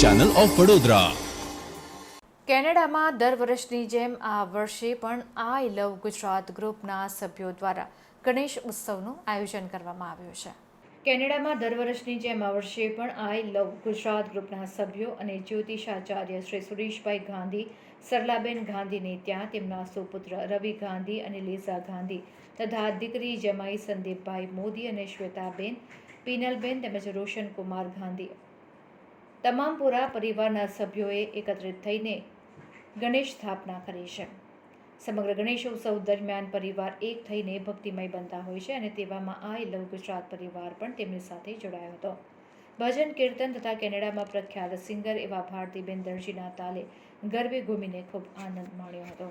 Channel of Vadodara કેનેડામાં દર વર્ષની જેમ આ વર્ષે પણ આઈ લવ ગુજરાત ગ્રુપના સભ્યો દ્વારા ગણેશ ઉત્સવનું આયોજન કરવામાં આવ્યું છે. કેનેડામાં દર વર્ષની જેમ આ વર્ષે પણ આઈ લવ ગુજરાત ગ્રુપના સભ્યો અને જ્યોતિષાચાર્ય શ્રી સુરેશભાઈ ગાંધી સરલાબેન ગાંધીને ત્યાં તેમના સુપુત્ર રવિ ગાંધી અને લીઝા ગાંધી તથા દીકરી જમાઈ સંદીપભાઈ મોદી અને શ્વેતાબેન પીનલબેન તેમજ રોશનકુમાર ગાંધી. તમામ પૂરા પરિવારના સભ્યોએ એકત્રિત થઈને ગણેશ સ્થાપના કરી છે. સમગ્ર ગણેશ ઉત્સવ દરમિયાન પરિવાર એક થઈને ભક્તિમય બનતા હોય છે અને તેવામાં આ લવ ગુજરાત પરિવાર પણ તેમની સાથે જોડાયો હતો. ભજન, કીર્તન તથા કેનેડામાં પ્રખ્યાત સિંગર એવા ભારતીબેન દરજીના તાલે ગરબે ઘૂમીને ખૂબ આનંદ માણ્યો હતો.